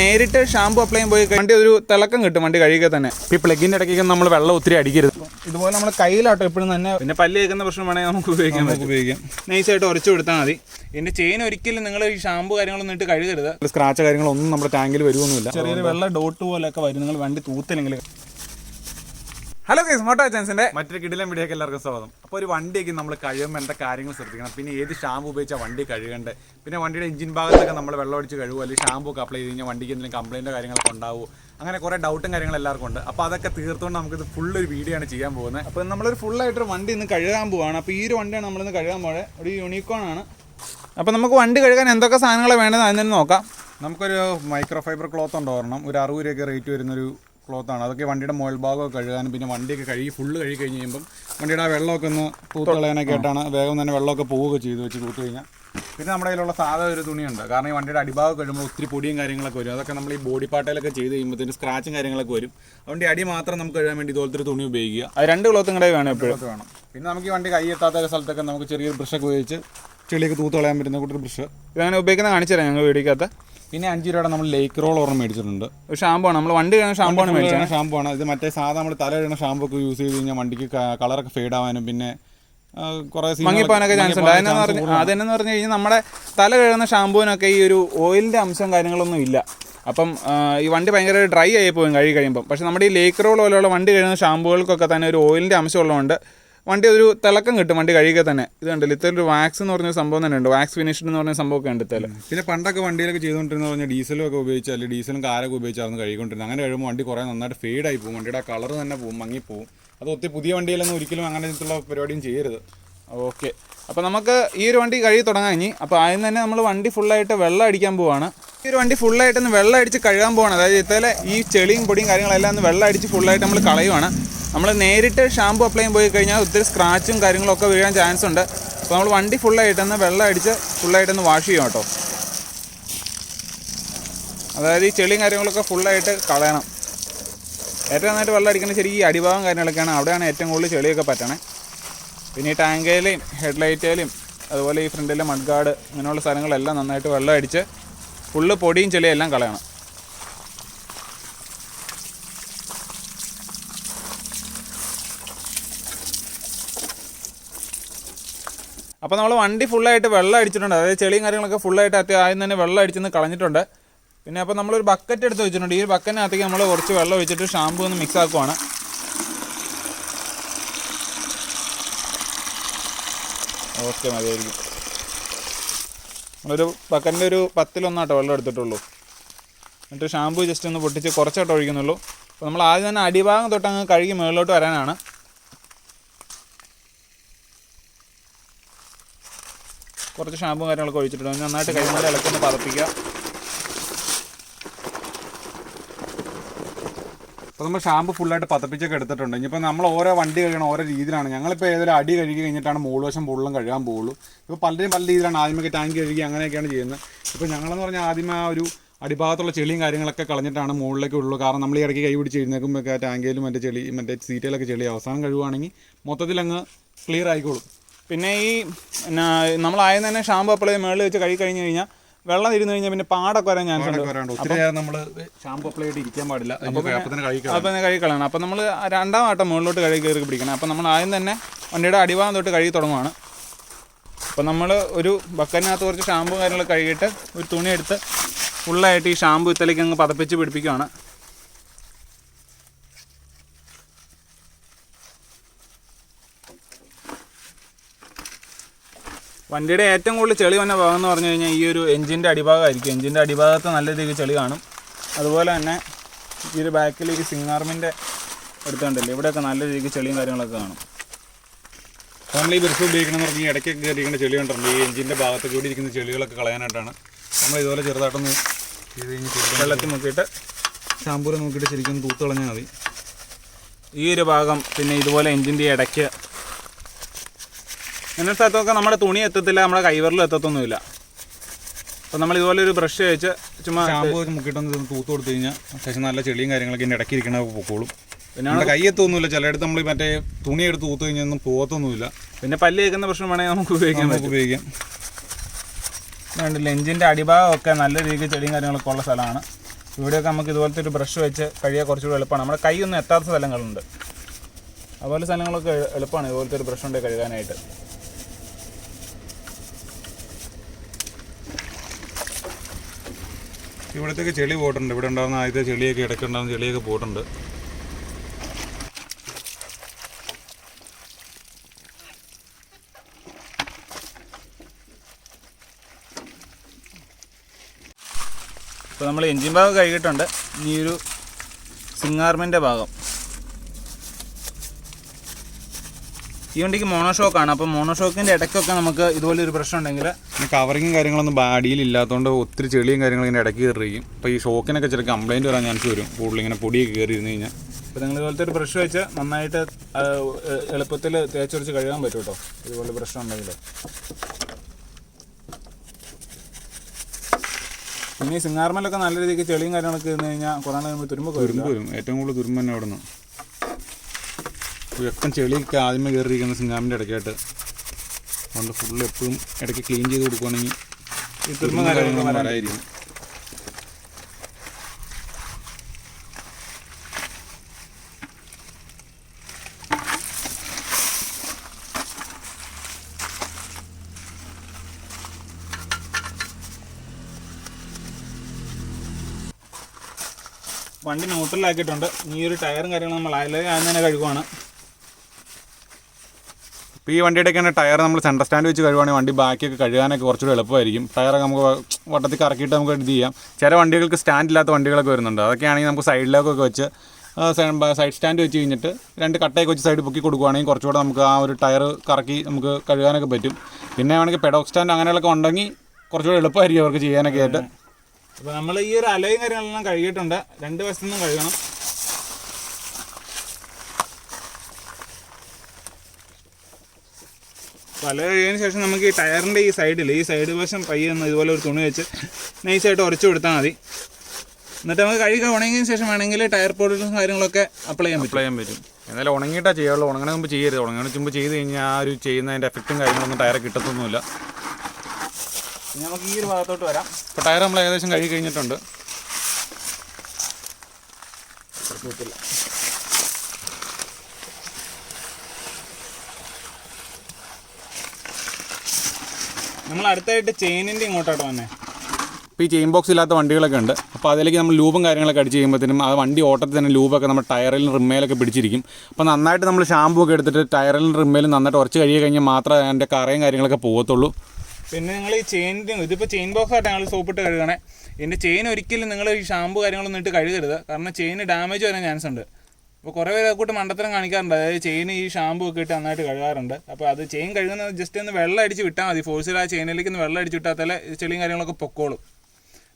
നേരിട്ട് shampoo apply ചെയ്യാൻ പോയി വണ്ടി ഒരു തിളക്കം കിട്ടും വണ്ടി കഴുകിയ തന്നെ. ഈ പ്ലഗിന്റെ ഇടയ്ക്ക് നമ്മൾ വെള്ളം ഒത്തിരി അടിക്കരുത്. ഇതുപോലെ നമ്മൾ കയ്യിലാട്ടോ എപ്പോഴും തന്നെ പിന്നെ പല്ല് കേൾക്കുന്ന പ്രശ്നം വേണമെങ്കിൽ നമുക്ക് ഉപയോഗിക്കാം നമുക്ക് ഉപയോഗിക്കാം. നൈസായിട്ട് ഉരച്ചു കൊടുത്താൽ മതി. ഇതിന്റെ ചെയിൻ ഒരിക്കലും നിങ്ങൾ ഈ ഷാമ്പു കാര്യങ്ങളൊന്നും ഇട്ട് കഴുകരുത്. സ്ക്രാച്ച് കാര്യങ്ങളൊന്നും നമ്മുടെ ടാങ്കിൽ വരുമൊന്നുമില്ല ചെറിയൊരു വെള്ളം ഡോട്ട് പോലെയൊക്കെ വരും. നിങ്ങൾ വണ്ടി തൂത്തില്ലെങ്കിൽ ഹലോ കേസ് മോട്ടോ ചാൻസിന്റെ മറ്റൊരു കിടിലൻ വീഡിയോക്ക് എല്ലാവർക്കും സ്വാഗതം. അപ്പോൾ ഒരു വണ്ടിയൊക്കെ നമ്മൾ കഴുകുമ്പോൾ എന്താ കാര്യങ്ങൾ ശ്രദ്ധിക്കണം. പിന്നെ ഏത് ഷാമ്പു ഉപയോഗിച്ചാൽ വണ്ടി കഴുകേണ്ടത് പിന്നെ വണ്ടിയുടെ എഞ്ചിൻ ഭാഗത്തൊക്കെ നമ്മൾ വെള്ളം അടിച്ച് കഴുകുമോ അല്ലെങ്കിൽ ഷാമ്പു ഒക്കെ അപ്ലൈ ചെയ്ത് കഴിഞ്ഞാൽ വണ്ടിക്ക് എന്തെങ്കിലും കംപ്ലൈന്റോ കാര്യങ്ങളൊക്കെ ഉണ്ടാവുമോ അങ്ങനെ കുറേ ഡൗട്ടും കാര്യങ്ങളും എല്ലാവർക്കും ഉണ്ട്. അപ്പോൾ അതൊക്കെ തീർത്തുകൊണ്ട് നമുക്കിത് ഫുൾ ഒരു വീഡിയോ ആണ് ചെയ്യാൻ പോകുന്നത്. അപ്പോൾ നമ്മളൊരു ഫുള്ളായിട്ടൊരു വണ്ടി ഇന്ന് കഴുകാൻ പോവാണ്. അപ്പോൾ ഈ ഒരു വണ്ടിയാണ് നമ്മളിന്ന് കഴുകാൻ പോയത് ഒരു യൂണിക്കോൺ ആണ്. അപ്പോൾ നമുക്ക് വണ്ടി കഴുകാൻ എന്തൊക്കെ സാധനങ്ങൾ വേണ്ടത് അതിൽ നിന്ന് നോക്കാം. നമുക്കൊരു മൈക്രോ ഫൈബർ ക്ലോത്ത് ഉണ്ടോ ഒരെണ്ണം. ഒരു അറുപത് രൂപയൊക്കെ റേറ്റ് വരുന്നൊരു ക്ലോത്താണ് അതൊക്കെ വണ്ടിയുടെ മുകൾ ഭാഗമൊക്കെ കഴുകാനും പിന്നെ വണ്ടിയൊക്കെ കഴുകി ഫുള്ള് കഴുകി കഴിഞ്ഞ് കഴിയുമ്പം വണ്ടിയുടെ ആ വെള്ളമൊക്കെ ഒന്ന് തൂത്ത് കളയാനൊക്കെ ആയിട്ടാണ് വേഗം തന്നെ വെള്ളമൊക്കെ പോവുകയൊക്കെ ചെയ്ത് വെച്ച് തൂത്ത് കഴിഞ്ഞാൽ. പിന്നെ നമ്മുടെ കയ്യിലുള്ള സാധാ ഒരു തുണിയുണ്ട്. കാരണം ഈ വണ്ടിയുടെ അടിഭാഗം കഴിയുമ്പോൾ ഒത്തിരി പൊടിയും കാര്യങ്ങളൊക്കെ വരും. അതൊക്കെ നമ്മൾ ഈ ബോഡി പാർട്ടിലൊക്കെ ചെയ്ത് കഴിയുമ്പോഴത്തേന് സ്ക്രാച്ചും കാര്യങ്ങളൊക്കെ വരും. അതുകൊണ്ട് അടി മാത്രം നമുക്ക് കഴുകാൻ വേണ്ടി ഇതുപോലത്തെ ഒരു തുണി ഉപയോഗിക്കുക. അത് രണ്ട് ക്ലോത്തും കൂടെ വേണം എപ്പോഴും. വേണം. പിന്നെ നമുക്ക് ഈ വണ്ടി കൈ എത്താത്ത സ്ഥലത്തൊക്കെ നമുക്ക് ചെറിയൊരു ബ്രഷൊക്കെ ഉപയോഗിച്ച് ചെളിയൊക്കെ തൂത്ത് കളയാൻ പറ്റുന്ന കൂട്ടൊരു ബ്രഷ് ഇതങ്ങനെ ഉപയോഗിക്കുന്ന കാണിച്ചു തരാം ഞങ്ങൾ വീടിക്കകത്ത് പിന്നെ അഞ്ച് രൂപയുടെ നമ്മൾ ലേക്ക് റോൾ ഓർമ്മ മേടിച്ചിട്ടുണ്ട്. ഷാമ്പു ആണ്. നമ്മൾ വണ്ടി കഴിഞ്ഞ ഷാമ്പു ആണ് മേടിച്ചത് ഷാമ്പു ആണ്. ഇത് മറ്റേ സാധാ നമ്മൾ തല കഴിഞ്ഞ ഷാമ്പു ഒക്കെ യൂസ് ചെയ്ത് കഴിഞ്ഞാൽ വണ്ടിക്ക് കളറൊക്കെ ഫെയ്ഡ് ആവാനും പിന്നെ കുറേ മങ്ങിപ്പോനൊക്കെ ചാൻസ് ഉണ്ട്. അതെന്നു പറഞ്ഞു അതെന്നു പറഞ്ഞു കഴിഞ്ഞാൽ നമ്മുടെ തല കഴുകുന്ന ഷാമ്പൂവിനൊക്കെ ഈ ഒരു ഓയിലിന്റെ അംശം കാര്യങ്ങളൊന്നും ഇല്ല. അപ്പം ഈ വണ്ടി ഭയങ്കര ഡ്രൈ ആയി പോകും കഴുകി കഴിയുമ്പം. പക്ഷേ നമ്മുടെ ഈ ലേക്ക് റോൾ പോലെയുള്ള വണ്ടി കഴുകുന്ന ഷാമ്പുകൾക്കൊക്കെ തന്നെ ഒരു ഓയിലിന്റെ അംശം ഉള്ളതുകൊണ്ട് വണ്ടി ഒരു തിളക്കം കിട്ടും വണ്ടി കഴുകിയ തന്നെ. ഇത് കണ്ടില്ല? ഇത്തരം ഒരു വാക്സ് എന്ന് പറഞ്ഞ സംഭവം തന്നെ ഉണ്ട്. വാക്സ് ഫിനിഷ് എന്ന് പറഞ്ഞ സംഭവമൊക്കെ ഉണ്ട് ഇത്തരം പിന്നെ പണ്ടൊക്കെ വണ്ടിയിലൊക്കെ ചെയ്തുകൊണ്ടിരുന്ന പറഞ്ഞാൽ ഡീസലും ഒക്കെ ഉപയോഗിച്ച് അല്ലെങ്കിൽ ഡീസലും കാരൊക്കെ ഉപയോഗിച്ചായിരുന്നു കഴുകിക്കൊണ്ടിരുന്നത്. അങ്ങനെ കഴിയുമ്പോൾ വണ്ടി കുറേ നന്നായിട്ട് ഫെയ്ഡായി പോകും. വണ്ടിയുടെ കളർ തന്നെ പോകും മങ്ങിപ്പോവും. അത് ഒത്തിരി പുതിയ വണ്ടിയിലൊന്നും ഒരിക്കലും അങ്ങനെ പരിപാടിയും ചെയ്യരുത്. ഓക്കെ. അപ്പോൾ നമുക്ക് ഈ ഒരു വണ്ടി കഴുകി തുടങ്ങാൻ ഇനി. അപ്പോൾ ആദ്യം തന്നെ നമ്മൾ വണ്ടി ഫുള്ളായിട്ട് വെള്ളം അടിക്കാൻ പോവാണ്. ഈ ഒരു വണ്ടി ഫുള്ളായിട്ട് ഒന്ന് വെള്ളം അടിച്ച് കഴുകാൻ പോവാണ്. അതായത് ഇത്തലെ ഈ ചെളിയും പൊടിയും കാര്യങ്ങളെല്ലാം ഒന്ന് വെള്ളം അടിച്ച് ഫുള്ളായിട്ട് നമ്മൾ കളയുവാണ്. നമ്മൾ നേരിട്ട് ഷാമ്പു അപ്ലൈ ചെയ്യാൻ പോയി കഴിഞ്ഞാൽ ഒത്തിരി സ്ക്രാച്ചും കാര്യങ്ങളൊക്കെ വീഴാൻ ചാൻസ് ഉണ്ട്. അപ്പോൾ നമ്മൾ വണ്ടി ഫുള്ളായിട്ടൊന്ന് വെള്ളം അടിച്ച് ഫുള്ളായിട്ടൊന്ന് വാഷ് ചെയ്യും കേട്ടോ. അതായത് ഈ ചെളിയും കാര്യങ്ങളൊക്കെ ഫുള്ളായിട്ട് കളയണം. ഏറ്റവും നന്നായിട്ട് വെള്ളം അടിക്കുന്നത് ശരി ഈ അടിഭാഗം കാര്യങ്ങളൊക്കെയാണ്. അവിടെയാണ് ഏറ്റവും കൂടുതൽ ചെളിയൊക്കെ പറ്റണേ. പിന്നെ ഈ ടാങ്കയിലെയും ഹെഡ്ലൈറ്റിലും അതുപോലെ ഈ ഫ്രണ്ടിലെ മഡ്ഗാർഡ് ഇങ്ങനെയുള്ള സ്ഥലങ്ങളെല്ലാം നന്നായിട്ട് വെള്ളം അടിച്ച് ഫുള്ള് പൊടിയും ചെളിയും എല്ലാം കളയണം. അപ്പോൾ നമ്മൾ വണ്ടി ഫുള്ളായിട്ട് വെള്ളം അടിച്ചിട്ടുണ്ട്. അതായത് ചെളിയും കാര്യങ്ങളൊക്കെ ഫുള്ളായിട്ട് അത്യ ആദ്യം തന്നെ വെള്ളം അടിച്ചെന്ന് കളഞ്ഞിട്ടുണ്ട്. പിന്നെ അപ്പോൾ നമ്മളൊരു ബക്കറ്റ് എടുത്ത് വെച്ചിട്ടുണ്ട്. ഈ ബക്കറ്റിനകത്തേക്ക് നമ്മൾ കുറച്ച് വെള്ളം ഒഴിച്ചിട്ട് ഷാമ്പു ഒന്ന് മിക്സ് ആക്കുവാണ്. ഓക്കെ മതിയായിരിക്കും. നമ്മളൊരു ബക്കറ്റിന്റെ ഒരു പത്തിലൊന്നാട്ടോ വെള്ളം എടുത്തിട്ടുള്ളൂ. എന്നിട്ട് ഷാമ്പു ജസ്റ്റ് ഒന്ന് പൊട്ടിച്ച് കുറച്ചായിട്ട് ഒഴിക്കുന്നുള്ളൂ. അപ്പോൾ നമ്മൾ ആദ്യം തന്നെ അടിഭാഗം തൊട്ട് അങ്ങ് കഴുകി മുകളിലോട്ട് വരാനാണ്. കുറച്ച് ഷാമ്പും കാര്യങ്ങളൊക്കെ ഒഴിച്ചിട്ടുണ്ട്. നന്നായിട്ട് കൈകൊണ്ട് ഇളക്കൊന്ന് പതപ്പിക്കുക. അപ്പോൾ നമ്മൾ ഷാമ്പു ഫുള്ളായിട്ട് പതപ്പിച്ചൊക്കെ എടുത്തിട്ടുണ്ട്. ഇനിയിപ്പോൾ നമ്മൾ ഓരോ വണ്ടി കഴുകണം ഓരോ രീതിയിലാണ്. ഞങ്ങളിപ്പോൾ ഏതൊരു അടി കഴുകി കഴിഞ്ഞിട്ടാണ് മുകൾവശം ഫുള്ളും കഴുകാൻ പോകുള്ളൂ ഇപ്പോൾ പലരും പല രീതിയിലാണ് ആദ്യമൊക്കെ ടാങ്ക് കഴുകി അങ്ങനെയൊക്കെയാണ് ചെയ്യുന്നത്. ഇപ്പോൾ ഞങ്ങളെന്ന് പറഞ്ഞാൽ ആദ്യം ആ ഒരു അടിഭാഗത്തുള്ള ചെളിയും കാര്യങ്ങളൊക്കെ കളഞ്ഞിട്ടാണ് മുകളിലേക്ക് ഉള്ളൂ. കാരണം നമ്മൾ ഈ ഇടയ്ക്ക് കൈ പിടിച്ച് എഴുന്നേക്കുമ്പോൾ ടാങ്കയിലും മറ്റേ ചെളി മറ്റേ സീറ്റിലൊക്കെ ചെളി അവസാനം കഴുകുവാണെങ്കിൽ മൊത്തത്തിൽ അങ്ങ് ക്ലിയർ ആയിക്കോളും. പിന്നെ ഈ നമ്മൾ തന്നെ ഷാമ്പു അപ്ലൈ മുകളിൽ വെച്ച് കഴുകി കഴിഞ്ഞ് കഴിഞ്ഞാൽ വെള്ളം ഇരുന്ന് കഴിഞ്ഞാൽ പിന്നെ പാടൊക്കെ വരാൻ ഞാൻ ഉണ്ട്. ഒത്തിരി നമ്മൾ ഷാമ്പു അപ്ലൈ ആയിട്ട് ഇരിക്കാൻ പാടില്ല. അപ്പോൾ തന്നെ കഴുകി കളയണം. അപ്പോൾ നമ്മൾ രണ്ടാം വട്ടം മുകളിലോട്ട് കഴുകി കയറി പിടിക്കണം. അപ്പം നമ്മൾ ആദ്യം തന്നെ വണ്ടിയുടെ അടിഭാഗം തൊട്ട് കഴുകി തുടങ്ങുവാണ്. അപ്പം നമ്മൾ ഒരു ബക്കറ്റിനകത്ത് കുറച്ച് ഷാമ്പു കാര്യങ്ങളൊക്കെ കഴുകിയിട്ട് ഒരു തുണി എടുത്ത് ഫുള്ളായിട്ട് ഈ ഷാമ്പു ഇത്തലേക്ക് അങ്ങ് പതപ്പിച്ച് പിടിപ്പിക്കുകയാണ് വണ്ടിയുടെ ഏറ്റവും കൂടുതൽ ചെളി വന്ന ഭാഗം എന്ന് പറഞ്ഞു കഴിഞ്ഞാൽ ഈ ഒരു എഞ്ചിന്റെ അടിഭാഗമായിരിക്കും. എഞ്ചിന്റെ അടിഭാഗത്ത് നല്ല രീതിയിൽ ചെളി കാണും. അതുപോലെ തന്നെ ഈ ഒരു ബാക്കിൽ ഈ സിംഗാർമിന്റെ അടുത്തുണ്ടല്ലോ ഇവിടെയൊക്കെ നല്ല രീതിക്ക് ചെളിയും കാര്യങ്ങളൊക്കെ കാണും. നമ്മൾ ഈ ബ്രഷ് ഉപയോഗിക്കണം എന്ന് പറഞ്ഞാൽ ഇടയ്ക്കൊക്കെ കയറിയിരിക്കുന്ന ചെളി കണ്ടിട്ടുണ്ട് ഈ എഞ്ചിന്റെ ഭാഗത്ത് കൂടി ഇരിക്കുന്ന ചെളികളൊക്കെ കളയാനായിട്ടാണ്. നമ്മൾ ഇതുപോലെ ചെറുതായിട്ടൊന്ന് ചെയ്ത് കഴിഞ്ഞ് വെള്ളത്തിൽ നോക്കിയിട്ട് ഷാമ്പൂരെ നോക്കിയിട്ട് ശരിക്കും തൂത്ത് കളഞ്ഞാൽ മതി. ഈ ഒരു ഭാഗം പിന്നെ ഇതുപോലെ എഞ്ചിന്റെ ഇടയ്ക്ക് ഇങ്ങനെ സ്ഥലത്തൊക്കെ നമ്മുടെ തുണി എത്തത്തില്ല നമ്മുടെ കൈവറിലും എത്തത്തൊന്നുമില്ല. അപ്പം നമ്മൾ ഇതുപോലെ ഒരു ബ്രഷ് വെച്ച് ചുമ്മാ ഷാമ്പൂ മുക്കിയിട്ടൊന്ന് തൂത്ത് കൊടുത്തു കഴിഞ്ഞാൽ അത്യാവശ്യം നല്ല ചെളിയും കാര്യങ്ങളൊക്കെ ഇതിന്റെ ഇടയ്ക്ക് ഇരിക്കണ പൊക്കോളും. പിന്നെ നമ്മുടെ കൈ എത്തൊന്നുമില്ല ചിലയിടത്ത് നമ്മൾ മറ്റേ തുണി എടുത്ത് തൂത്ത് കഴിഞ്ഞാൽ ഒന്നും പോകത്തൊന്നുമില്ല. പിന്നെ പല്ല് കേൾക്കുന്ന പ്രശ്നം വേണമെങ്കിൽ നമുക്ക് ഉപയോഗിക്കാം നമുക്ക് ഉപയോഗിക്കാം. കണ്ടില്ല എഞ്ചിന്റെ അടിഭാഗമൊക്കെ നല്ല രീതിയിൽ ചെടിയും കാര്യങ്ങളൊക്കെ ഉള്ള സ്ഥലമാണ്. ഇവിടെയൊക്കെ നമുക്ക് ഇതുപോലത്തെ ഒരു ബ്രഷ് വെച്ച് കഴിയാൻ കുറച്ചുകൂടി എളുപ്പമാണ്. നമ്മുടെ കൈയൊന്നും എത്താത്ത സ്ഥലങ്ങളുണ്ട്. അതുപോലെ സ്ഥലങ്ങളൊക്കെ എളുപ്പമാണ് ഇതുപോലത്തെ ഒരു ബ്രഷ് കൊണ്ട് കഴുകാനായിട്ട്. ഇവിടത്തേക്ക് ചെളി പോയിട്ടുണ്ട്. ഇവിടെ ഉണ്ടാകുന്ന ആദ്യത്തെ ചെളിയൊക്കെ ഇടയ്ക്കുണ്ടാകുന്ന ചെളിയൊക്കെ പോയിട്ടുണ്ട്. ഇപ്പോൾ നമ്മൾ എൻജിൻ ഭാഗം കഴുകിയിട്ടുണ്ട്. ഈ ഒരു സിംഗാർമിന്റെ ഭാഗം. ഈ വണ്ടിക്ക് മോണോഷോക്കാണ് അപ്പോൾ മോണോഷോക്കിന്റെ ഇടയ്ക്കൊക്കെ നമുക്ക് ഇതുപോലെ ഒരു പ്രശ്നം ഉണ്ടെങ്കിൽ ഈ കവറിങ്ങും കാര്യങ്ങളൊന്നും ബാഡിയിൽ ഇല്ലാത്തതുകൊണ്ട് ഒത്തിരി ചെളിയും കാര്യങ്ങളും ഇങ്ങനെ ഇടയ്ക്ക് കയറിയിരിക്കും. അപ്പോൾ ഈ ഷോക്കിനൊക്കെ ചില കംപ്ലയിന്റ് വരാൻ ചാൻസ് വരും. കൂടുതൽ ഇങ്ങനെ പൊടിയൊക്കെ കയറി ഇരുന്ന് കഴിഞ്ഞാൽ. അപ്പോൾ നിങ്ങൾ ഇതുപോലത്തെ ഒരു ബ്രഷ് വെച്ച് നന്നായിട്ട് എളുപ്പത്തിൽ തേച്ചൊരിച്ച് കഴുകാൻ പറ്റും കേട്ടോ. ഇതുപോലെ പ്രശ്നം ഉണ്ടെങ്കിൽ. പിന്നെ ഈ സിംഗാർമലൊക്കെ നല്ല രീതിക്ക് ചെളിയും കാര്യങ്ങളൊക്കെ ഇരുന്ന് കഴിഞ്ഞാൽ കുറേ നേരം വരും തുരുമ്പ് വരും. ഏറ്റവും കൂടുതൽ തുരുമ്പ് തന്നെ അവിടെ നിന്ന് എപ്പം ചെളിയൊക്കെ ആദ്യമേ കയറിയിരിക്കുന്ന സിംഗാമിന്റെ ഇടയ്ക്കായിട്ട്. അതുകൊണ്ട് ഫുള്ള് എപ്പോഴും ഇടയ്ക്ക് ക്ലീൻ ചെയ്ത് വരാൻ വരായിരിക്കും വണ്ടി ന്യൂട്രലാക്കിയിട്ടുണ്ട് ഈ ഒരു ടയറും കാര്യങ്ങളും നമ്മൾ അയലേ ആദ്യം തന്നെ കഴുകുവാണ്. ഇപ്പോൾ ഈ വണ്ടിയുടെയൊക്കെ ടയർ നമ്മൾ സെന്റർ സ്റ്റാൻഡ് വെച്ച് കഴുകുകയാണെങ്കിൽ വണ്ടി ബാക്കിയൊക്കെ കഴുകാനൊക്കെ കുറച്ചുകൂടി എളുപ്പമായിരിക്കും. ടയറൊക്കെ നമുക്ക് വട്ടത്തിൽ കറക്കിയിട്ട് നമുക്ക് ഇത് ചെയ്യാം. ചില വണ്ടികൾക്ക് സ്റ്റാൻഡ് ഇല്ലാത്ത വണ്ടികളൊക്കെ വരുന്നുണ്ട്. അതൊക്കെ ആണെങ്കിൽ നമുക്ക് സൈഡിലേക്കൊക്കെ വെച്ച് സൈഡ് സ്റ്റാൻഡ് വെച്ച് കഴിഞ്ഞിട്ട് രണ്ട് കട്ടയൊക്കെ വെച്ച് സൈഡ് പൊക്കി കൊടുക്കുകയാണെങ്കിൽ കുറച്ചുകൂടെ നമുക്ക് ആ ഒരു ടയർ കറക്കി നമുക്ക് കഴുകാനൊക്കെ പറ്റും. പിന്നെ വേണമെങ്കിൽ പെഡോക് സ്റ്റാൻഡ് അങ്ങനെയുള്ളൊക്കെ ഉണ്ടെങ്കിൽ കുറച്ചുകൂടി എളുപ്പമായിരിക്കും അവർക്ക് ചെയ്യാനൊക്കെ ആയിട്ട്. അപ്പോൾ നമ്മൾ ഈ ഒരു അലയും കാര്യങ്ങളെല്ലാം കഴുകിയിട്ടുണ്ട്. രണ്ട് വശത്തു നിന്നും കഴുകണം. അല കഴിയതിന് ശേഷം നമുക്ക് ഈ ടയറിന്റെ ഈ സൈഡിൽ ഈ സൈഡ് വശം പയ്യെ ഒന്ന് ഇതുപോലെ ഒരു തുണി വെച്ച് നൈസായിട്ട് ഉരച്ചു കൊടുത്താൽ മതി. എന്നിട്ട് നമുക്ക് കഴുകി ഉണങ്ങിയതിന് ശേഷം വേണമെങ്കിൽ ടയർ പൗഡറും കാര്യങ്ങളൊക്കെ അപ്ലൈ ചെയ്യാൻ അപ്ലൈ ചെയ്യാൻ പറ്റും. എന്നാലും ഉണങ്ങിയിട്ടാ ചെയ്യുള്ളൂ ഉണങ്ങണ മുമ്പ് ചെയ്യരുത്. ഉണങ്ങണ മുമ്പ് ചെയ്ത് കഴിഞ്ഞാൽ ആ ഒരു ചെയ്യുന്നതിന്റെ എഫക്റ്റും കാര്യങ്ങളൊന്നും ടയർ കിട്ടത്തൊന്നുമില്ല. നമുക്ക് ഈ ഒരു ഭാഗത്തോട്ട് വരാം. ഇപ്പോൾ ടയർ നമ്മൾ ഏകദേശം കഴുകി കഴിഞ്ഞിട്ടുണ്ട്. നമ്മൾ അടുത്തായിട്ട് ചെയിനിന്റെ ഇങ്ങോട്ടാട്ടോ വന്നേ. ഇപ്പോൾ ഈ ചെയിൻ ബോക്സ് ഇല്ലാത്ത വണ്ടികളൊക്കെ ഉണ്ട്. അപ്പോൾ അതിലേക്ക് നമ്മൾ ലൂബും കാര്യങ്ങളൊക്കെ അടിച്ച് കഴിയുമ്പോഴത്തേനും ആ വണ്ടി ഓട്ടത്തിൽ തന്നെ ലൂബൊക്കെ നമ്മുടെ ടയറിലും റിമ്മേലൊക്കെ പിടിച്ചിരിക്കും. അപ്പോൾ നന്നായിട്ട് നമ്മൾ ഷാമ്പൂ ഒക്കെ എടുത്തിട്ട് ടയറിലും റിമ്മയിലും നന്നായിട്ട് ഉറച്ച് കഴിയുക കഴിഞ്ഞാൽ മാത്രമേ അതിന്റെ കറയും കാര്യങ്ങളൊക്കെ പോകത്തുള്ളൂ. പിന്നെ നിങ്ങൾ ഈ ചെയിനിന്റെ ഇതിപ്പോൾ ചെയിൻ ബോക്സ് ആയിട്ട് ഞങ്ങൾ സോപ്പിട്ട് കഴുകണേ. ഇതിന്റെ ചെയിൻ ഒരിക്കലും നിങ്ങൾ ഈ ഷാമ്പു കാര്യങ്ങളൊന്നും ഇട്ട് കഴുകരുത്. കാരണം ചെയിന് ഡാമേജ് വരാൻ ചാൻസ് ഉണ്ട്. അപ്പോൾ കുറേ പേര് കൂട്ട് മണ്ടത്തരം കാണിക്കാറുണ്ട്. അതായത് ചെയിൻ ഈ ഷാമ്പു ഒക്കെ ഇട്ട് നന്നായിട്ട് കഴുകാറുണ്ട്. അപ്പോൾ അത് ചെയിൻ കഴുകുന്നത് ജസ്റ്റ് ഒന്ന് വെള്ളം അടിച്ച് വിട്ടാൽ മതി. ഫോഴ്സിൽ ആ ചെയിനിലേക്ക് ഒന്ന് വെള്ളം അടിച്ച് വിട്ടാൽ ചെളിയും കാര്യങ്ങളൊക്കെ പൊക്കോളും.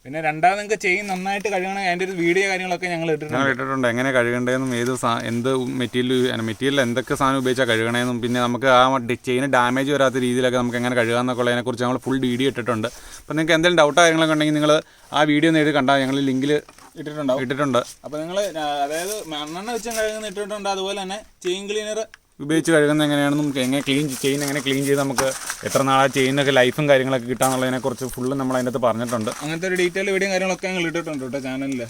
പിന്നെ രണ്ടാമത് നിങ്ങൾക്ക് ചെയിൻ നന്നായിട്ട് കഴുകണം അതിന്റെ ഒരു വീഡിയോ കാര്യങ്ങളൊക്കെ ഞങ്ങൾ ഇട്ടിട്ടുണ്ട്. ഇട്ടിട്ടുണ്ട്. എങ്ങനെ കഴുകേണ്ടതെന്നും ഏത് എന്ത് മെറ്റീരിയൽ മെറ്റീരിയൽ എന്തൊക്കെ സാധനം ഉപയോഗിച്ചാൽ കഴുകണമെന്നും പിന്നെ നമുക്ക് ആ ചെയിന് ഡാമേജ് വരാത്ത രീതിയിലൊക്കെ നമുക്ക് എങ്ങനെ കഴുകാമെന്നൊക്കെ ഉള്ളതിനെക്കുറിച്ച് ഞങ്ങൾ ഫുൾ വീഡിയോ ഇട്ടിട്ടുണ്ട്. അപ്പോൾ നിങ്ങൾക്ക് എന്തെങ്കിലും ഡൗട്ടോ കാര്യങ്ങളൊക്കെ ഉണ്ടെങ്കിൽ നിങ്ങൾ ആ വീഡിയോ നേരിട്ട് കണ്ടാൽ ഞങ്ങൾ ലിങ്കിൽ ഇട്ടിട്ടുണ്ടാവും. ഇട്ടിട്ടുണ്ട്. അപ്പോൾ നിങ്ങൾ അതായത് മണ്ണെണ്ണ വെച്ച് കഴുകുന്ന ഇട്ടിട്ടുണ്ട്. അതുപോലെ തന്നെ ചെയിൻ ക്ലീനർ. ഉപയോഗിച്ച് കഴുകുന്നത് എങ്ങനെയാണെന്നും എങ്ങനെ ക്ലീൻ ചെയിൻ എങ്ങനെ ക്ലീൻ ചെയ്ത് നമുക്ക് എത്ര നാളാ ചെയിനൊക്കെ ലൈഫും കാര്യങ്ങളൊക്കെ കിട്ടാന്നുള്ളതിനെക്കുറിച്ച് ഫുള്ള് നമ്മൾ അതിനകത്ത് പറഞ്ഞിട്ടുണ്ട്. അങ്ങനത്തെ ഒരു ഡീറ്റെയിൽ വീഡിയോ കാര്യങ്ങളൊക്കെ ഞങ്ങൾ ഇട്ടിട്ടുണ്ട് കേട്ടോ ചാനലിൽ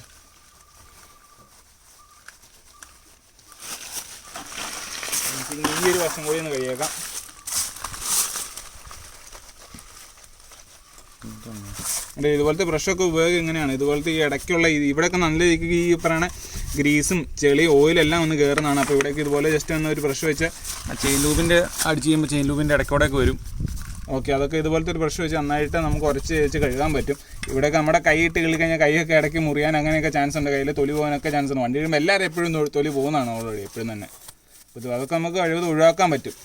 ഈ ഒരു വശം കൂടി ഒന്ന് കഴിയേക്കാം അതെ ഇതുപോലത്തെ ബ്രഷൊക്കെ ഉപയോഗം എങ്ങനെയാണ്? ഇതുപോലത്തെ ഈ ഇടയ്ക്കുള്ള ഇവിടെയൊക്കെ നല്ല രീതിക്ക് ഈ പറയണ ഗ്രീസും ചെളി ഓയിലെല്ലാം ഒന്ന് കയറുന്നതാണ് അപ്പോൾ ഇവിടേക്ക് ഇതുപോലെ ജസ്റ്റ് ഒന്ന് ഒരു ബ്രഷ് വെച്ച് ആ ചെയിൻ ലൂബിന്റെ അടിച്ച് ചെയ്യുമ്പോൾ ചെയിൻ ലൂബിന്റെ ഇടയ്ക്കൂടെയൊക്കെ വരും. ഓക്കെ അതൊക്കെ ഇതുപോലത്തെ ഒരു ബ്രഷ് വെച്ച് നന്നായിട്ട് നമുക്ക് കുറച്ച് വെച്ച് കഴുകാൻ പറ്റും. ഇവിടെയൊക്കെ നമ്മുടെ കൈ ഇട്ട് കളി കഴിഞ്ഞാൽ കൈയൊക്കെ ഇടയ്ക്ക് മുറിയാൻ അങ്ങനെയൊക്കെ ചാൻസ് ഉണ്ട്. കയ്യിൽ തൊലി പോകാനൊക്കെ ചാൻസ് ഉണ്ട്. വണ്ടി വരുമ്പോൾ എല്ലാവരും എപ്പോഴും തൊലി പോകുന്നതാണ് ഓൾറെഡി എപ്പോഴും തന്നെ. അപ്പോൾ അതൊക്കെ നമുക്ക് കഴിവത് ഒഴിവാക്കാൻ പറ്റും.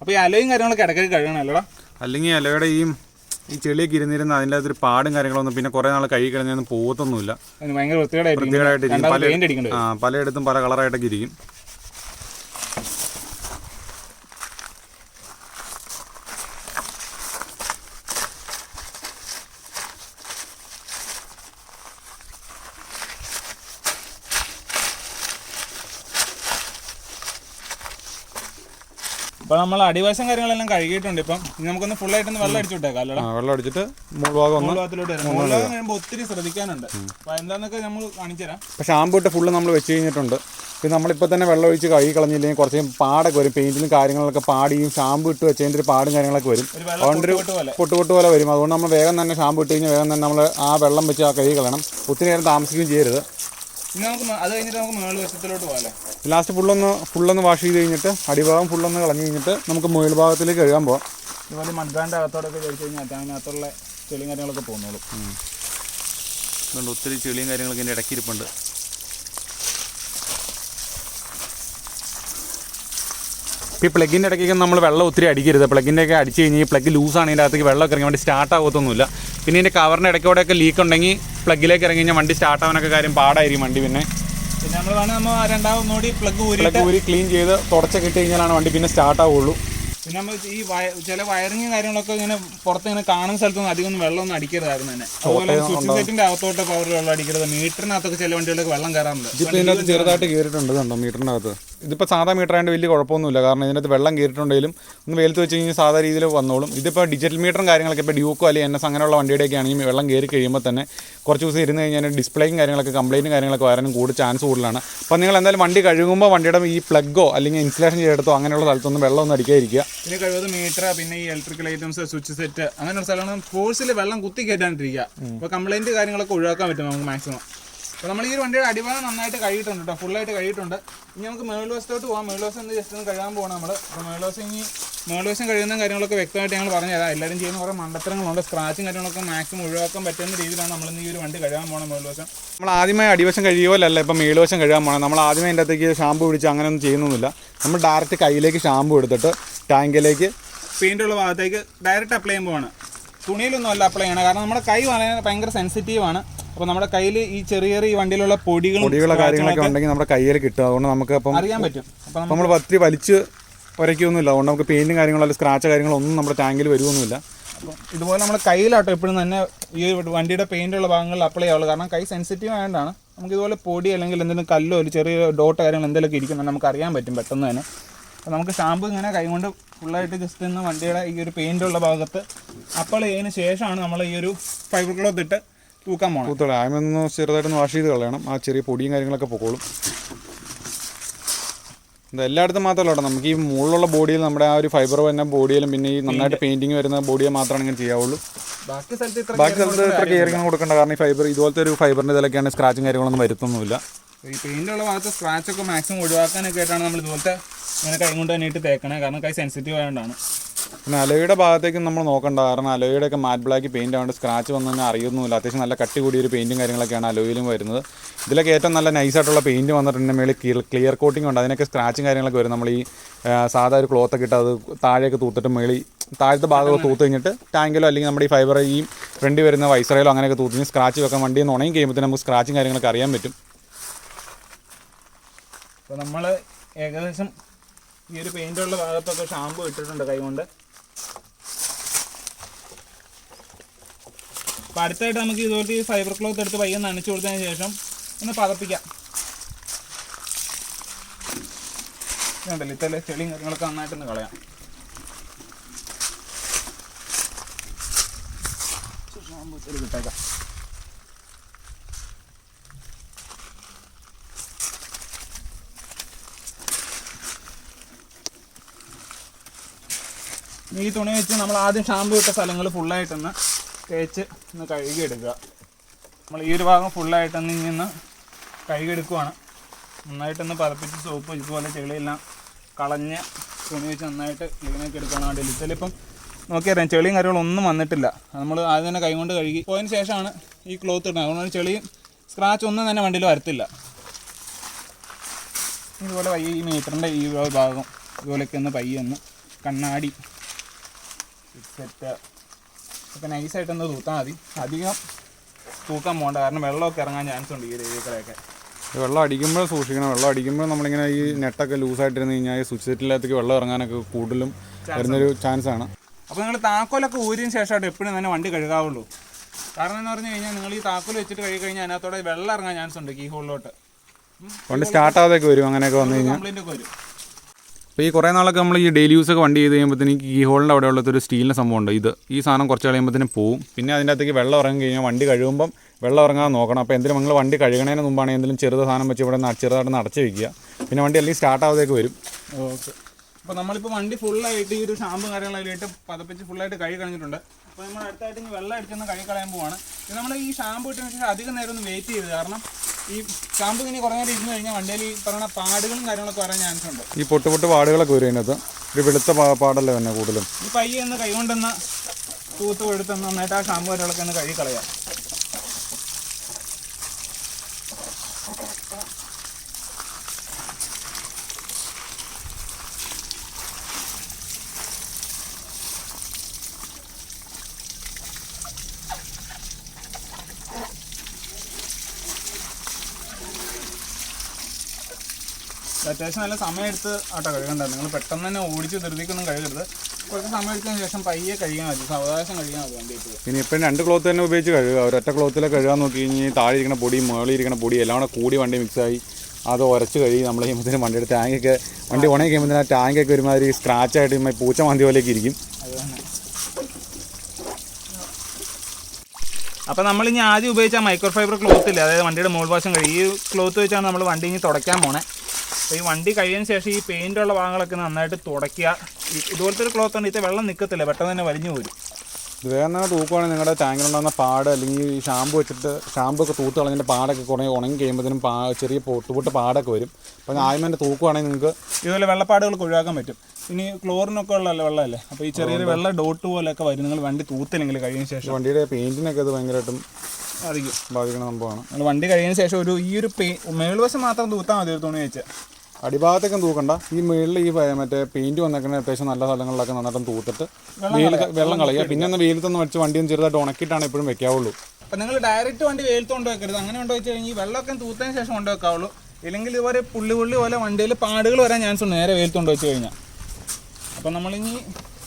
അപ്പോൾ ഈ അലയും കാര്യങ്ങളൊക്കെ ഇടയ്ക്ക് കഴുകണം അല്ലടാ അല്ലെങ്കിൽ അലയുടെ ഈ ഈ ചെളിയൊക്കെ ഇരുന്നിരുന്ന അതിന്റെ അകത്തൊരു പാടും കാര്യങ്ങളൊന്നും പിന്നെ കുറേ നാൾ കഴുകി കഴിഞ്ഞാൽ പോകത്തൊന്നുമില്ല പലയിടത്തും പല കളറായിട്ടൊക്കെ ഇരിക്കും. അപ്പോൾ നമ്മൾ അടിവശം കാര്യങ്ങളെല്ലാം കഴുകിയിട്ടുണ്ട്. ഇപ്പം നമുക്കൊന്ന് ഫുൾ ആയിട്ട് വെള്ളം അടിച്ചു വിട്ടേക്കാം അല്ലടാ. വെള്ളം അടിച്ചിട്ട് മുകൾ ഭാഗം ഒന്ന് ഭാഗത്തിലോട്ട് വരാം മുകൾ ഭാഗം കഴിയുമ്പോൾ ഒത്തിരി ശ്രദ്ധിക്കാനുണ്ട്. അപ്പോൾ എന്താന്നൊക്കെ നമ്മൾ കാണിച്ചു തരാം അപ്പോൾ ഷാമ്പു ഇട്ട് ഫുള്ള് നമ്മൾ വെച്ച് കഴിഞ്ഞിട്ടുണ്ട്. പിന്നെ നമ്മളിപ്പോൾ തന്നെ വെള്ളം ഒഴിച്ച് കഴുകി കളഞ്ഞില്ലെങ്കിൽ കുറച്ച് പാടൊക്കെ വരും. പെയിന്റിലും കാര്യങ്ങളൊക്കെ പാടിയും ഷാമ്പു ഇട്ട് വെച്ചതിന്റെ ഒരു പാടും കാര്യങ്ങളൊക്കെ വരും. ഒരു പോലെ. പൊട്ടുപൊട്ട് പോലെ വരും. അതുകൊണ്ട് നമ്മൾ വേഗം തന്നെ ഷാമ്പു ഇട്ട് കഴിഞ്ഞാൽ വേഗം തന്നെ നമ്മൾ ആ വെള്ളം വെച്ച് ആ കഴുകി കളയണം. ഒത്തിരി നേരം താമസിക്കുകയും ചെയ്യരുത്. ഇനി നമുക്ക് മ- അത് കഴിഞ്ഞിട്ട് നമുക്ക് മേൾ വശത്തിലോട്ട് പോകാല്ലേ? ലാസ്റ്റ് ഫുള്ളൊന്ന് ഫുള്ളൊന്ന് വാഷ് ചെയ്ത് കഴിഞ്ഞിട്ട് അടിഭാഗം ഫുള്ളൊന്ന് കളഞ്ഞ് കഴിഞ്ഞിട്ട് നമുക്ക് മുകൾ ഭാഗത്തിലേക്ക് കഴുകാൻ പോകാം ഇതുപോലെ മൺകാന്റെ അകത്തോടൊക്കെ കഴിച്ച് കഴിഞ്ഞാൽ അതിനകത്തുള്ള ചെളിയും കാര്യങ്ങളൊക്കെ പോകുന്നുള്ളൂ അതുകൊണ്ട് ഒത്തിരി ചെളിയും കാര്യങ്ങളൊക്കെ ഇതിന്റെ ഇടയ്ക്ക് ഇരിപ്പുണ്ട് ഇപ്പോൾ ഈ പ്ലഗിന്റെ ഇടയ്ക്കൊക്കെ നമ്മൾ വെള്ളം ഒത്തിരി അടിക്കരുത്. പ്ലഗിന്റെ ഒക്കെ അടിച്ച് കഴിഞ്ഞാൽ ഈ പ്ലഗ് ലൂസാണ് ഇതിന്റെ അകത്തേക്ക് വെള്ളമൊക്കെ ഇറങ്ങി വേണ്ടി സ്റ്റാർട്ട് ആകത്തൊന്നുമില്ല പിന്നെ ഇതിന്റെ കവറിന്റെ ഇടയ്ക്കൂടെയൊക്കെ ലീക്ക് ഉണ്ടെങ്കിൽ പ്ലഗിലേക്ക് ഇറങ്ങി കഴിഞ്ഞാൽ വണ്ടി സ്റ്റാർട്ട് ആവാനൊക്കെ കാര്യം പാടായിരിക്കും വണ്ടി പിന്നെ. പിന്നെ നമ്മൾ വേണമെങ്കിൽ നമ്മൾ രണ്ടാമത് പ്ലഗ് ഊരി ക്ലീൻ ചെയ്ത് തുടച്ചൊക്കെ ഇട്ട് കഴിഞ്ഞാലാണ് വണ്ടി പിന്നെ സ്റ്റാർട്ട് ആവുള്ളൂ. പിന്നെ നമ്മൾ ഈ വയ- ചില വയറിങ്ങും കാര്യങ്ങളൊക്കെ ഇങ്ങനെ പുറത്ത് ഇങ്ങനെ കാണുന്ന സ്ഥലത്തൊന്നും അധികം ഒന്നും വെള്ളം ഒന്നും അടിക്കരുതായിരുന്നു തന്നെ. അതുപോലെ സ്വിച്ച് സെറ്റിന്റെ അകത്തോട്ട് പവർ വെള്ളം അടിക്കരുത്. മീറ്ററിനകത്തൊക്കെ ചില വണ്ടികളൊക്കെ വെള്ളം കയറാറുണ്ട്. ഇതിന്റെ ചെറുതായിട്ട് കയറിയിട്ടുണ്ട് കണ്ടോ മീറ്ററിനകത്ത്? ഇതിപ്പോൾ സാധാ മീറ്റർ ആയതുകൊണ്ട് വലിയ കുഴപ്പമൊന്നുമില്ല. കാരണം ഇതിനകത്ത് വെള്ളം കയറിയിട്ടുണ്ടെങ്കിലും ഒന്ന് വെയിലത്ത് വെച്ച് കഴിഞ്ഞാൽ സാധാ രീതിയിൽ വന്നോളും. ഇതിപ്പോൾ ഡിജിറ്റൽ മീറ്ററും കാര്യങ്ങളൊക്കെ ഇപ്പോൾ ഡ്യൂക്കോ അല്ലെങ്കിൽ എൻ എസ് അങ്ങനെയുള്ള വണ്ടിയുടെയൊക്കെ ആണെങ്കിൽ വെള്ളം കയറി കഴിയുമ്പോൾ തന്നെ കുറച്ച് ദിവസം ഇരുന്ന് കഴിഞ്ഞാൽ ഡിസ്പ്ലേയും കാര്യങ്ങളൊക്കെ കംപ്ലൈന്റും കാര്യങ്ങളൊക്കെ വരാനും കൂടുതൽ ചാൻസ് കൂടുതലാണ്. അപ്പോൾ നിങ്ങൾ എന്തായാലും വണ്ടി കഴുകുമ്പോൾ വണ്ടിയുടെ ഈ പ്ലഗോ അല്ലെങ്കിൽ ഇൻസ്റ്റലേഷൻ ചെയ്തെടുത്തോ അങ്ങനെയുള്ള സ്ഥലത്തൊന്നും വെള്ളം ഒന്നും അടിക്കാതിരിക്കുക. പിന്നെ കഴിവത് മീറ്റർ പിന്നെ ഈ ഇലക്ട്രിക്കൽ ഐറ്റംസ് സ്വിച്ച് സെറ്റ് അങ്ങനെയുള്ള സ്ഥലമാണ് ഫോഴ്സിൽ വെള്ളം കുത്തി കയറ്റാണ്ടിരിക്കുക. അപ്പോൾ കംപ്ലൈന്റ് കാര്യങ്ങളൊക്കെ ഒഴിവാക്കാൻ പറ്റും നമുക്ക് മാക്സിമം അപ്പോൾ നമ്മൾ ഈ ഒരു വണ്ടിയുടെ അടിഭാഗം നന്നായിട്ട് കഴിയിട്ടുണ്ട് കേട്ടോ ഫുള്ളായിട്ട് കഴിയിട്ടുണ്ട് ഇനി നമുക്ക് മേൾവശത്തോട്ട് പോകാം മേൾവശം എന്ന് ജസ്റ്റ് ഒന്ന് കഴുകാൻ പോകണം നമ്മൾ അപ്പോൾ മേൾവശം ഇനി മേൾവശം കഴിയുന്ന കാര്യങ്ങളൊക്കെ വ്യക്തമായിട്ട് ഞങ്ങൾ പറഞ്ഞുതരാം എല്ലാവരും ചെയ്യുന്ന കുറേ മണ്ടത്തരങ്ങളുണ്ട്. സ്ക്രാച്ചും കാര്യങ്ങളൊക്കെ മാക്സിമം ഒഴിവാക്കാൻ പറ്റുന്ന രീതിയിലാണ് നമ്മൾ ഈ ഒരു വണ്ടി കഴുകാൻ പോകണം മേൾവശം നമ്മൾ ആദ്യമായി അടിവശം കഴിയുമല്ല ഇപ്പം മേളുവശം കഴുകാൻ പോകണം നമ്മൾ ആദ്യമേ എന്റെ അകത്തേക്ക് ഷാമ്പു പിടിച്ച് അങ്ങനെയൊന്നും ചെയ്യുന്നൊന്നുമില്ല. നമ്മൾ ഡയറക്റ്റ് കയ്യിലേക്ക് ഷാമ്പു എടുത്തിട്ട് ടാങ്കിലേക്ക് പെയിന്റുള്ള ഭാഗത്തേക്ക് ഡയറക്റ്റ് അപ്ലൈ ചെയ്യുമ്പോഴാണ് തുണിയിലൊന്നും അല്ല അപ്ലൈ ചെയ്യണം കാരണം നമ്മുടെ കൈ വളരെ ഭയങ്കര സെൻസിറ്റീവാണ് അപ്പോൾ നമ്മുടെ കയ്യിൽ ഈ ചെറിയ ചെറിയ ഈ വണ്ടിയിലുള്ള പൊടികളും പൊടികളുടെ കാര്യങ്ങളൊക്കെ ഉണ്ടെങ്കിൽ നമ്മുടെ കയ്യിൽ കിട്ടും. അതുകൊണ്ട് നമുക്ക് അപ്പം അറിയാൻ പറ്റും. നമ്മൾ ഒത്തിരി വലിച്ച് ഒരയ്ക്കൊന്നുമില്ല. അതുകൊണ്ട് നമുക്ക് പെയിന്റും കാര്യങ്ങളോ അല്ലെങ്കിൽ സ്ക്രാച്ച് കാര്യങ്ങളോ ഒന്നും നമ്മുടെ ടാങ്കിൽ വരുമൊന്നുമില്ല അപ്പോൾ ഇതുപോലെ നമ്മൾ കയ്യിലാട്ടോ എപ്പോഴും തന്നെ ഈ വണ്ടിയുടെ പെയിന്റ് ഉള്ള ഭാഗങ്ങളിൽ അപ്ലൈ ചെയ്യാവുള്ളൂ. കാരണം കൈ സെൻസിറ്റീവ് ആയതുകൊണ്ടാണ്. നമുക്ക് ഇതുപോലെ പൊടി അല്ലെങ്കിൽ എന്തെങ്കിലും കല്ലോ ഒരു ചെറിയ ഡോട്ട് കാര്യങ്ങൾ എന്തെങ്കിലുമൊക്കെ ഇരിക്കുന്നത് നമുക്ക് അറിയാൻ പറ്റും പെട്ടെന്ന് തന്നെ. അപ്പോൾ നമുക്ക് ഷാമ്പു ഇങ്ങനെ കൈ കൊണ്ട് ഫുള്ളായിട്ട് ജസ്റ്റ് ഒന്ന് വണ്ടിയുടെ ഈ ഒരു പെയിന്റുള്ള ഭാഗത്ത് അപ്ലൈ ചെയ്തതിന് ശേഷമാണ് നമ്മൾ ഈ ഒരു ഫൈബർ ക്ലോത്ത് ഇട്ട് തൂക്കാൻ പോകണം തൂത്തോളെ. ആയമൊന്ന് ചെറുതായിട്ടൊന്ന് വാഷ് ചെയ്ത് കളയണം. ആ ചെറിയ പൊടിയും കാര്യങ്ങളൊക്കെ പൊക്കോളും. ഇത് എല്ലായിടത്തും മാത്രമല്ല കേട്ടോ. നമുക്ക് ഈ മുകളിലുള്ള ബോഡിയിൽ നമ്മുടെ ആ ഒരു ഫൈബർ വരുന്ന ബോഡിയിലും പിന്നെ ഈ നന്നായിട്ട് പെയിന്റിങ് വരുന്ന ബോഡിയെ മാത്രമാണ് ഇങ്ങനെ ചെയ്യാവുള്ളൂ. ബാക്കി സ്ഥലത്ത് ഇത്ര കെയറിങ് കൊടുക്കേണ്ട. കാരണം ഈ ഫൈബർ ഇതുപോലത്തെ ഒരു ഫൈബറിന്റെ ഇതിലൊക്കെയാണ് സ്ക്രാച്ചും കാര്യങ്ങളൊന്നും വരുത്തൊന്നുമില്ല. ഈ പെയിന്റുള്ള ഉള്ള ഭാഗത്ത് സ്ക്രാച്ചൊക്കെ മാക്സിമം ഒഴിവാക്കാനൊക്കെ ആയിട്ടാണ് നമ്മൾ ഇതുപോലത്തെ ഇങ്ങനെ കൈ കൊണ്ട് തന്നെ ഇട്ട് തേക്കണേ. കാരണം കൈ സെൻസിറ്റീവ് ആയതുകൊണ്ടാണ് പിന്നെ അലോയുടെ ഭാഗത്തേക്ക് നമ്മൾ നോക്കണ്ട കാരണം അലോയുടെ ഒക്കെ മാറ്റ് ബ്ലാക്ക് പെയിന്റ് ആയതുകൊണ്ട് സ്ക്രാച്ച് വന്നു അറിയുന്നില്ല. അത്യാവശ്യം നല്ല കട്ടി കൂടിയ ഒരു പെയിന്റും കാര്യങ്ങളൊക്കെയാണ് അലോയിലും വരുന്നത്. ഇതിലൊക്കെ ഏറ്റവും നല്ല നൈസായിട്ടുള്ള പെയിന്റ് വന്നിട്ടുണ്ട് മേളിൽ ക്ലിയർ കോട്ടിംഗ് ഉണ്ട്. അതിനൊക്കെ സ്ക്രാച്ചും കാര്യങ്ങളൊക്കെ വരും. നമ്മൾ ഈ സാധാ ഒരു ക്ലോത്തൊക്കെ ഇട്ട് അത് താഴെയൊക്കെ തൂത്തിട്ട് മേളിൽ താഴത്തെ ഭാഗമൊക്കെ തൂത്ത് കഴിഞ്ഞിട്ട് ടാങ്കിലോ അല്ലെങ്കിൽ നമ്മുടെ ഈ ഫൈബർ ഈ ഫ്രണ്ട് വരുന്ന വൈസറയിലോ അങ്ങനെയൊക്കെ തൂത്ത് സ്ക്രാച്ച് വെക്കാൻ വണ്ടി എന്ന് ഉണങ്ങി കഴിയുമ്പോൾ നമുക്ക് സ്ക്രാച്ചും കാര്യങ്ങളൊക്കെ അറിയാൻ പറ്റും. അപ്പോൾ നമ്മൾ ഏകദേശം ഈ ഒരു പെയിന്റുള്ള ഭാഗത്തൊക്കെ ഷാമ്പു ഇട്ടിട്ടുണ്ട് കൈ കൊണ്ട്. അപ്പോൾ അടുത്തായിട്ട് നമുക്ക് ഇതുപോലത്തെ ഈ ഫൈബർ ക്ലോത്ത് എടുത്ത് പയ്യെ നനച്ചു കൊടുത്തതിന് ശേഷം ഒന്ന് പതപ്പിക്കാം. ഇതുണ്ടല്ലോ ഇത്തല്ലേ ചെളിയും കാര്യങ്ങളൊക്കെ നന്നായിട്ടൊന്ന് കളയാം. കിട്ടേക്കാം ഈ തുണി വെച്ച് നമ്മൾ ആദ്യം ഷാമ്പു ഇട്ട സ്ഥലങ്ങൾ ഫുള്ളായിട്ടൊന്ന് തേച്ച് ഒന്ന് കഴുകിയെടുക്കുക നമ്മൾ ഈ ഒരു ഭാഗം ഫുള്ളായിട്ടൊന്ന് ഇങ്ങനെ കഴുകിയെടുക്കുവാണ് നന്നായിട്ടൊന്ന് പതപ്പിച്ച് സോപ്പ് ഇതുപോലെ ചെളിയെല്ലാം കളഞ്ഞ് തുണി വെച്ച് നന്നായിട്ട് ക്ലീനാക്കി എടുക്കണം ആ ഡെലിറ്റലിപ്പം നോക്കിയറിയാം ചെളിയും കാര്യങ്ങളും ഒന്നും വന്നിട്ടില്ല. നമ്മൾ ആദ്യം തന്നെ കൈകൊണ്ട് കഴുകി പോയതിന് ശേഷമാണ് ഈ ക്ലോത്ത് ഇടുന്നത്. അതുകൊണ്ട് ചെളിയും സ്ക്രാച്ച് ഒന്നും തന്നെ വണ്ടിയിൽ വരത്തില്ല. ഇതുപോലെ പയ്യെ ഈ മീറ്ററിന്റെ ഈ ഭാഗം ഇതുപോലെയൊക്കെ ഒന്ന് പയ്യെ ഒന്ന് കണ്ണാടി സെറ്റ് ഒക്കെ നൈസായിട്ടൊന്ന് തൂത്താൽ മതി. അധികം തൂക്കാൻ പോകണ്ട കാരണം വെള്ളമൊക്കെ ഇറങ്ങാൻ ചാൻസ് ഉണ്ട് ഈ ഏരിയകളൊക്കെ വെള്ളം അടിക്കുമ്പോൾ സൂക്ഷിക്കണം. വെള്ളം അടിക്കുമ്പോൾ നമ്മളിങ്ങനെ ഈ നെട്ടൊക്കെ ലൂസായിട്ടിരുന്ന് കഴിഞ്ഞാൽ ഈ സ്വിച്ച് സെറ്റില്ലാത്തേക്ക് വെള്ളം ഇറങ്ങാനൊക്കെ കൂടുതലും വരുന്നൊരു ചാൻസ് ആണ്. അപ്പോൾ നിങ്ങൾ താക്കോലൊക്കെ ഊരിയതിന് ശേഷമായിട്ട് എപ്പോഴും തന്നെ വണ്ടി കഴുകാവുള്ളൂ. കാരണം എന്ന് പറഞ്ഞു കഴിഞ്ഞാൽ നിങ്ങൾ ഈ താക്കോൽ വെച്ചിട്ട് കഴുകി കഴിഞ്ഞാൽ അതിനകത്തോടെ വെള്ളം ഇറങ്ങാൻ ചാൻസ് ഉണ്ട് കീ ഹോളിലോട്ട് വണ്ടി സ്റ്റാർട്ട് ആവാതൊക്കെ വരും അങ്ങനെയൊക്കെ വന്നു കഴിഞ്ഞാൽ. കംപ്ലൈന്റ് ഒക്കെ വരും. അപ്പോൾ ഈ കുറേ നാളൊക്കെ നമ്മൾ ഈ ഡെയിലി യൂസ് ഒക്കെ വണ്ടി ചെയ്ത് കഴിയുമ്പോഴത്തേക്ക് ഈ ഹോളിന്റെ അവിടെ ഉള്ളൊരു സ്റ്റീലിന്റെ സംഭവമുണ്ട്. ഇത് ഈ സാധനം കുറച്ച് കഴിയുമ്പോഴത്തേനും പോവും. പിന്നെ അതിന്റെ അകത്തേക്ക് വെള്ളം ഇറങ്ങി കഴിഞ്ഞാൽ വണ്ടി കഴുകുമ്പം വെള്ളം ഇറങ്ങാൻ നോക്കണം. അപ്പോൾ എന്തെങ്കിലും നിങ്ങൾ വണ്ടി കഴുകണതിന് മുമ്പാണ് എന്തെങ്കിലും ചെറുത് സാധനം വെച്ച് ഇവിടെ ചെറുതായിട്ട് അടച്ച് വയ്ക്കുക പിന്നെ വണ്ടി അല്ലെങ്കിൽ സ്റ്റാർട്ട് ആവാതേക്ക് വരും. ഓക്കെ. അപ്പോൾ നമ്മളിപ്പോൾ വണ്ടി ഫുള്ളായിട്ട് ഈ ഒരു ഷാമ്പും കാര്യങ്ങളായിട്ട് പതപ്പിച്ച് ഫുള്ളായിട്ട് കഴുകി കളഞ്ഞിട്ടുണ്ട്. അപ്പോൾ നമ്മൾ അടുത്തായിട്ട് ഇനി വെള്ളം അടിച്ചൊന്ന് കഴുകി കളയാൻ പോവാണ്. നമ്മൾ ഈ ഷാമ്പു ഇട്ടതിന് ശേഷം അധികം നേരം ഒന്ന് വെയിറ്റ് ചെയ്ത് കാരണം ഈ ഷാമ്പു ഇനി കുറേ നേരം ഇരുന്ന് കഴിഞ്ഞാൽ വണ്ടിയിൽ ഈ പറയുന്ന പാടുകളും കാര്യങ്ങളൊക്കെ വരാൻ ചാൻസ് ഉണ്ട്. ഈ പൊട്ട് പൊട്ട് പാടുകളൊക്കെ വരും അതിനകത്ത്. ഒരു വെളുത്ത പാ- പാടല്ലേ തന്നെ കൂടുതലും. ഈ പയ്യെ ഒന്ന് കൈകൊണ്ടൊന്ന് തൂത്ത് കൊടുത്തൊന്ന് നന്നായിട്ട് ആ ഷാമ്പു കാര്യങ്ങളൊക്കെ ഒന്ന് കഴുകി കളയാം. അത്യാവശ്യം നല്ല സമയം എടുത്ത് ആട്ടോ കഴുകണ്ട. നിങ്ങൾ പെട്ടെന്ന് തന്നെ ഓടിച്ച് ധൃതിക്കൊന്നും കഴുകരുത്. കുറച്ച് സമയം എടുത്തതിന് ശേഷം പയ്യെ കഴിയാൻ മതി. സാവകാശം കഴിയാൻ മതി വണ്ടി ഇപ്പോൾ പിന്നെ ഇപ്പം രണ്ട് ക്ലോത്ത് തന്നെ ഉപയോഗിച്ച് കഴുകുക. ഒരൊറ്റ ക്ലോത്തിൽ കഴുകാൻ നോക്കി കഴിഞ്ഞാൽ താഴെ ഇരിക്കുന്ന പൊടി മുകളിൽ ഇരിക്കുന്ന പൊടി എല്ലാം കൂടെ കൂടി വണ്ടി മിക്സായി അത് ഉരച്ച് കഴുകി നമ്മൾ കഴിയുമ്പോഴത്തേനും വണ്ടിയുടെ ടാങ്കൊക്കെ വണ്ടി ഉണങ്ങി കഴിയുമ്പോൾ ആ ടാങ്കൊക്കെ ഒരുമാതിരി സ്ക്രാച്ച് ആയിട്ട് ഇമ്മ പൂച്ച മാന്തി പോലെയൊക്കെ ഇരിക്കും. അപ്പോൾ നമ്മൾ ഇനി ആദ്യം ഉപയോഗിച്ച മൈക്രോ ഫൈബർ ക്ലോത്ത് ഇല്ല? അതായത് വണ്ടിയുടെ മുകൾ വശം കഴിയും ഈ ക്ലോത്ത് വെച്ചാണ് നമ്മൾ വണ്ടി ഇനി തുടയ്ക്കാൻ പോണേ. അപ്പോൾ ഈ വണ്ടി കഴിയുന്ന ശേഷം ഈ പെയിന്റുള്ള ഭാഗങ്ങളൊക്കെ നന്നായിട്ട് തുടയ്ക്കുക. ഇതുപോലത്തെ ഒരു ക്ലോത്ത് ഉണ്ട് ഇത് വെള്ളം നിൽക്കത്തില്ല പെട്ടെന്ന് തന്നെ വലിഞ്ഞു പോരും. ഇത് വേറെ തൂക്കുവാണെങ്കിൽ നിങ്ങളുടെ ടാങ്കിലുണ്ടാകുന്ന പാട് അല്ലെങ്കിൽ ഈ ഷാമ്പു വെച്ചിട്ട് ഷാമ്പു ഒക്കെ തൂത്ത് കളഞ്ഞിട്ട് പാടൊക്കെ കുറേ ഉണങ്ങി കഴിയുമ്പോഴത്തേനും പാ ചെറിയ പൊട്ടുപൊട്ട് പാടൊക്കെ വരും. അപ്പോൾ ആദ്യം തന്നെ തൂക്കുവാണെങ്കിൽ നിങ്ങൾക്ക് ഇതുപോലെ വെള്ളപ്പാടുകൾക്ക് ഒഴിവാക്കാൻ പറ്റും. ഇനി ക്ലോറിനൊക്കെ ഉള്ള വെള്ളമല്ലേ? അപ്പോൾ ഈ ചെറിയൊരു വെള്ള ഡോട്ട് പോലെയൊക്കെ വരും. നിങ്ങൾ വണ്ടി തൂത്തില്ലെങ്കിൽ കഴിയുന്ന ശേഷം. വണ്ടിയുടെ പെയിന്റിനൊക്കെ അത് ഭയങ്കരമായിട്ടും ബാധിക്കും. ബാധിക്കുന്ന സംഭവമാണ്. നിങ്ങൾ വണ്ടി കഴിയുന്ന ശേഷം ഒരു ഈ ഒരു പേ മേൾവശം മാത്രം തൂത്താൽ മതി ഒരു തുണി വെച്ച്. അടിഭാഗത്തേക്കും തൂക്കണ്ട. ഈ മുകളിൽ ഈ മറ്റേ പെയിന്റ് വന്നേക്കുന്ന അത്യാവശ്യം നല്ല സ്ഥലങ്ങളിലൊക്കെ നന്നായിട്ടും തൂത്തിട്ട് വെയിൽ വെള്ളം കളയുക. പിന്നെ ഒന്ന് വെയിലത്തൊന്ന് വെച്ച് വണ്ടി ഒന്ന് ചെറുതായിട്ട് ഉണക്കിയിട്ടാണ് എപ്പോഴും വെക്കാവുള്ളൂ. അപ്പം നിങ്ങൾ ഡയറക്റ്റ് വണ്ടി വെയിലത്ത് കൊണ്ട് വെക്കരുത്. അങ്ങനെ കൊണ്ട് വെച്ച് കഴിഞ്ഞാൽ വെള്ളമൊക്കെ തൂത്തതിന് ശേഷം കൊണ്ട് വെക്കാവുള്ളൂ. ഇല്ലെങ്കിൽ ഇതുപോലെ പുള്ളി പുള്ളി പോലെ വണ്ടിയിൽ പാടുകൾ വരാൻ ചാൻസ് ഉണ്ട്. നേരെ വെയിലത്ത് കൊണ്ട് വെച്ച് കഴിഞ്ഞാൽ അപ്പം നമ്മളിനി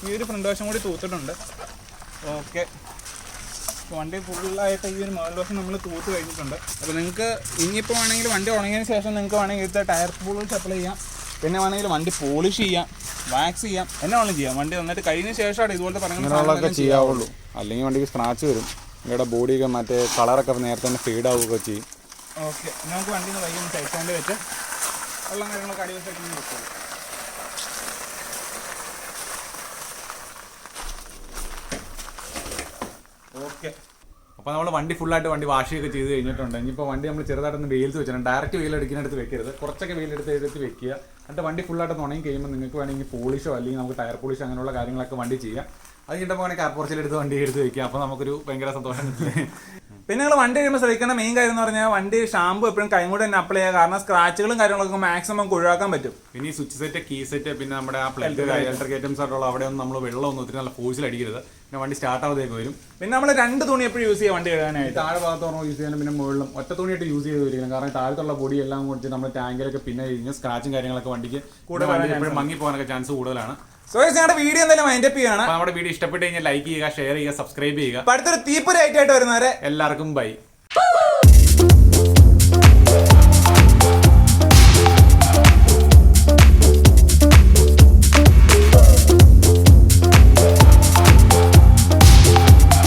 ഈ ഒരു ഫ്രണ്ട് വശം കൂടി തൂത്തിട്ടുണ്ട്. ഓക്കെ വണ്ടി ഫുള്ളായിട്ട് ഈ ഒരു മുതൽ വശം നമ്മൾ തൂത്ത് കഴിഞ്ഞിട്ടുണ്ട്. അപ്പോൾ നിങ്ങൾക്ക് ഇനിയിപ്പോൾ വേണമെങ്കിൽ വണ്ടി ഉണങ്ങിയതിന് ശേഷം നിങ്ങൾക്ക് വേണമെങ്കിൽ ഇത് ടയർ പോളിഷ് സപ്ലൈ ചെയ്യാം. പിന്നെ വേണമെങ്കിൽ വണ്ടി പോളിഷ് ചെയ്യാം വാക്സ് ചെയ്യാം എന്നെ വേണം ചെയ്യാം. വണ്ടി നന്നായിട്ട് കഴിഞ്ഞ ശേഷമാണ് ഇതുപോലത്തെ പറഞ്ഞാൽ ചെയ്യാവുള്ളൂ. അല്ലെങ്കിൽ വണ്ടിക്ക് സ്ക്രാച്ച് വരും. നിങ്ങളുടെ ബോഡിയൊക്കെ മറ്റേ കളറൊക്കെ നേരത്തെ തന്നെ ഫീഡ് ആവുകയൊക്കെ ചെയ്യും. ഓക്കെ നമുക്ക് വണ്ടി ഒന്ന് വൈകി സൈഡ് വെച്ച് വെള്ളം കാര്യങ്ങളൊക്കെ അടിവശമായിട്ട് വെച്ചോളൂ. ഓക്കെ. അപ്പോൾ നമ്മൾ വണ്ടി ഫുള്ളായിട്ട് വണ്ടി വാഷ് ചെയ്ത് ചെയ്ത് കഴിഞ്ഞിട്ടുണ്ട്. ഇനിയിപ്പോൾ വണ്ടി നമ്മൾ ചെറുതായിട്ടൊന്ന് വെയിലത്ത് വെച്ചിട്ടുണ്ട്. ഡയറക്റ്റ് വെയിലടിക്കുന്നിടത്ത് വെക്കരുത്. കുറച്ചൊക്കെ വെയിലെടുത്ത് എടുത്ത് വെക്കുക. എന്നിട്ട് വണ്ടി ഫുള്ളായിട്ട് ഉണങ്ങി കഴിയുമ്പോൾ നിങ്ങൾക്ക് വേണമെങ്കിൽ പോളിഷോ അല്ലെങ്കിൽ നമുക്ക് ടയർ പോളിഷോ അങ്ങനെയുള്ള കാര്യങ്ങളൊക്കെ വണ്ടി ചെയ്യാം. അത് കഴിഞ്ഞിട്ട് വേണമെങ്കിൽ കാർ പോർച്ചിലെടുത്ത് വണ്ടി എടുത്ത് വെക്കുക. അപ്പോൾ നമുക്കൊരു ഭയങ്കര സന്തോഷം. പിന്നെ നിങ്ങൾ വണ്ടി കഴിയുമ്പോൾ ശ്രദ്ധിക്കേണ്ട മെയിൻ കാര്യം എന്ന് പറഞ്ഞാൽ വണ്ടി ഷാമ്പു എപ്പോഴും കൈ തന്നെ അപ്ലൈ ചെയ്യുക. കാരണം സ്ക്രാച്ചുകളും കാര്യങ്ങളൊക്കെ മാക്സിമം നമുക്ക് ഒഴിവാക്കാൻ പറ്റും. പിന്നെ ഈ സ്വിച്ച് സെറ്റ് കീ സെറ്റ് പിന്നെ നമ്മുടെ ആ പ്ലഗ് ഇലക്ട്രിക് ഐറ്റംസ് ആയിട്ടുള്ള അവിടെ ഒന്നും നമ്മൾ വെള്ളം ഒന്നും ഒത്തിരി നല്ല ഫോഴ്സിൽ അടിക്കരുത്. പിന്നെ വണ്ടി സ്റ്റാർട്ട് ആവാതേക്ക് വരും. പിന്നെ നമ്മൾ രണ്ട് തുണി എപ്പോഴും യൂസ് ചെയ്യുക വണ്ടി കഴുകാനായിട്ട്. താഴെ ഭാഗത്ത് യൂസ് ചെയ്യാനും പിന്നെ മുകളിലും ഒറ്റ തുണിയായിട്ട് യൂസ് ചെയ്ത് വരികയാണ്. കാരണം താഴത്തുള്ള പൊടി എല്ലാം കൊടുത്ത് നമ്മൾ ടാങ്കിലൊക്കെ പിന്നെ കഴിഞ്ഞ് സ്ക്രാച്ചും കാര്യങ്ങളൊക്കെ വണ്ടിക്ക് കൂടെ എപ്പോഴും മങ്ങി പോകാനൊക്കെ ചാൻസ് കൂടുതലാണ്. സോ ഞങ്ങളുടെ വീഡിയോ എന്തായാലും മൈൻഡപ്പ് ചെയ്യാണ് അപ്പോൾ നമ്മുടെ വീഡിയോ ഇഷ്ടപ്പെട്ട് കഴിഞ്ഞാൽ ലൈക്ക് ചെയ്യുക ഷെയർ ചെയ്യുക സബ്സ്ക്രൈബ് ചെയ്യുക. അപ്പൊ അടുത്തൊരു തീപ്പൊരി ആയിട്ട് വരുന്നവരെ എല്ലാവർക്കും ബൈ